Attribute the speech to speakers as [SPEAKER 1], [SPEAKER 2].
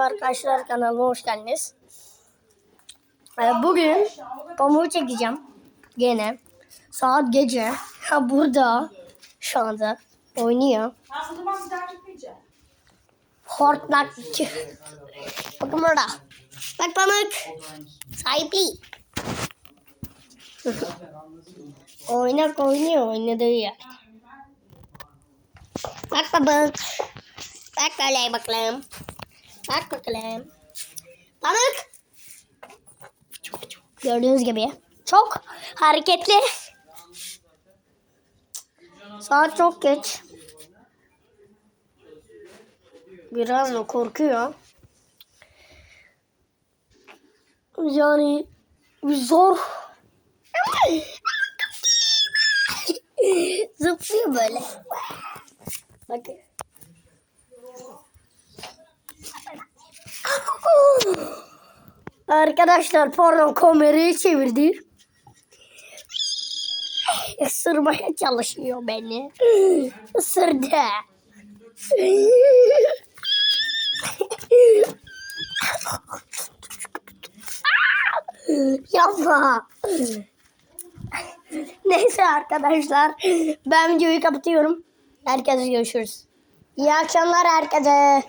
[SPEAKER 1] Arkadaşlar kanalıma hoş geldiniz. Ee, Bugün pamuğu çekeceğim. Gene. Saat gece. Ha burada. Şu anda. Oynuyor. Fortnite. Bakın burada. Bak pamuk. Sahipli. Oynak oynuyor. Oynadığı yer. Bak pamuk. Bak böyle bakalım. Bak bakalım. Pamuk. Gördüğünüz gibi. Çok hareketli. Saat çok geç. Biraz da korkuyor. Yani zor. Zıplıyor böyle. Bakın. Arkadaşlar pardon kamerayı çevirdi. Isırmaya çalışıyor beni. Isırdı. Yapma. Neyse arkadaşlar. Ben videoyu kapatıyorum. Herkese görüşürüz. İyi akşamlar herkese.